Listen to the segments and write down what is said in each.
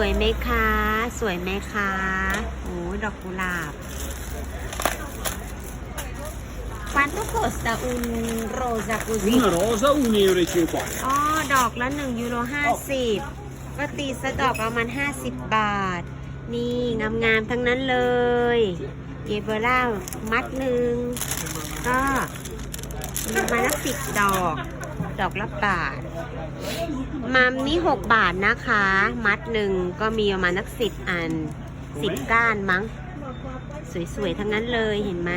วยไหมคะ สวยไหมคะโอ้ยดอกกุหลาบ Quanto costa un rosa così? Una rosa 1,50 euro. อ๋อ ดอกละ1ยูโร50 ก็ตีซะดอกประมาณ 50 บาท นี่ งามๆทั้งนั้นเลยเยเบอร่ามัดหนึ่งก็มีมาละสิบดอก ดอกละบาทมัมนี่6บาทนะคะ มัดหนึ่งก็มีประมาณนักสิบอันสิบก้านมั้ง สวยๆ ทั้งนั้นเลยเห็นไหม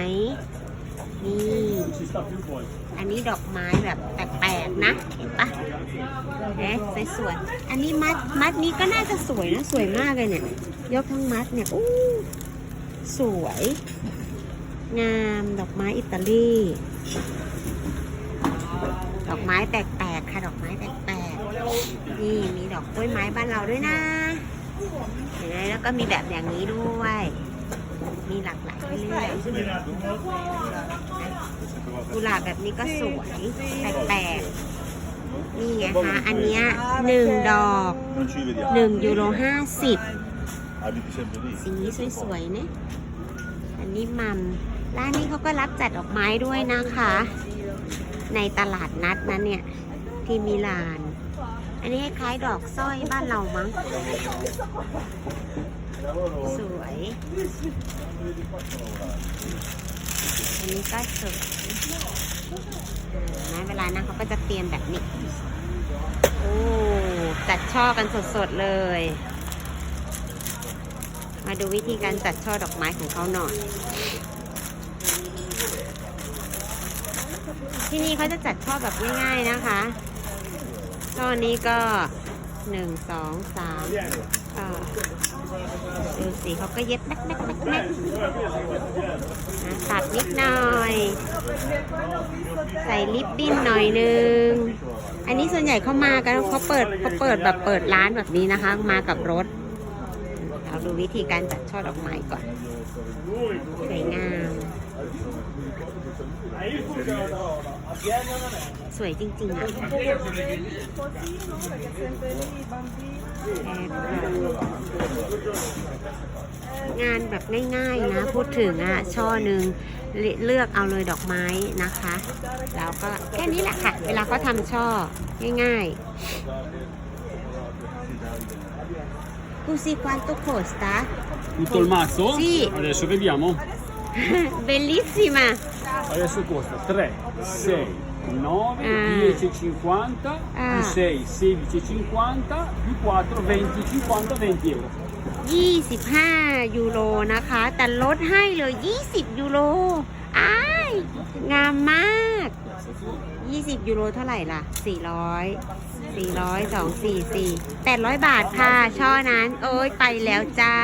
นี่อันนี้ดอกไม้แบบแปลกๆนะ เห็นปะเอ๊ะสวยๆอันนี้มัดมัดนี้ก็น่าจะสวยนะสวยมากเลยเนี่ย ยกทั้งมัดเนี่ยอู้สวย งามดอกไม้อิตาลี ดอกไม้แปลกๆค่ะ ดอกไม้แปลกๆนี่มีดอกกล้วยไม้บ้านเราด้วยนะเห็นไหมแล้วก็มีแบบอย่างนี้ด้วย มีหลากหลายเรื่อยกุหลาบแบบนี้ก็สวยแปลกๆนี่ไงคะอันเนี้ยหนึ่งดอกหนึ่งยูโรห้าสิบสีสวยๆเนี่ยอันนี้มัมร้านนี้เขาก็รับจัดดอกไม้ด้วยนะคะ ในตลาดนัดนั้นเนี่ย ที่มิลาน อันนี้คล้ายดอกสร้อยบ้านเรามั้ง สวย อันนี้ก็สวยนะเวลานั้นเขาก็จะเตรียมแบบนี้ โอ้จัดช่อกันสดๆเลย มาดูวิธีการจัดช่อดอกไม้ของเขาหน่อย ที่นี่เขาจะจัดช่อแบบง่ายๆนะคะช่อนี้ก็หนึ่งสองสามดูสิเขาก็เย็บแม็กแม็กแม็กแม็กตัดนิดหน่อย ใส่ลิปบิ้นหน่อยนึง อันนี้ส่วนใหญ่เขามากันเขาเปิดเขาเปิดแบบเปิดร้านแบบนี้นะคะ มากับรถ เราดูวิธีการจัดช่อดอกไม้ก่อน สวยงาม สวยจริงๆอะงานแบบง่ายๆนะ พูดถึงอะ ช่อหนึ่งเลเลือกเอาเลยดอกไม้นะคะ แล้วก็แค่นี้แหละค่ะ เวลาเขาทำช่อง่ายๆ Così quanto costa? Tutto il mazzo? Sì. Adesso vediamo. Bellissima! Adesso costa 3, 6, 9, Ah. 10,50 Ah. più 6, 16,50 più 4, 20, 50, 20 euro. 25 ยูโรนะคะ แต่ลดให้เลย20 ยูโรอ้ายงามมาก 20 ยูโรเท่าไหร่ล่ะ 400 400 2 4 4 800 บาทค่ะ ช่อนั้น โอ้ยไปแล้วจ้า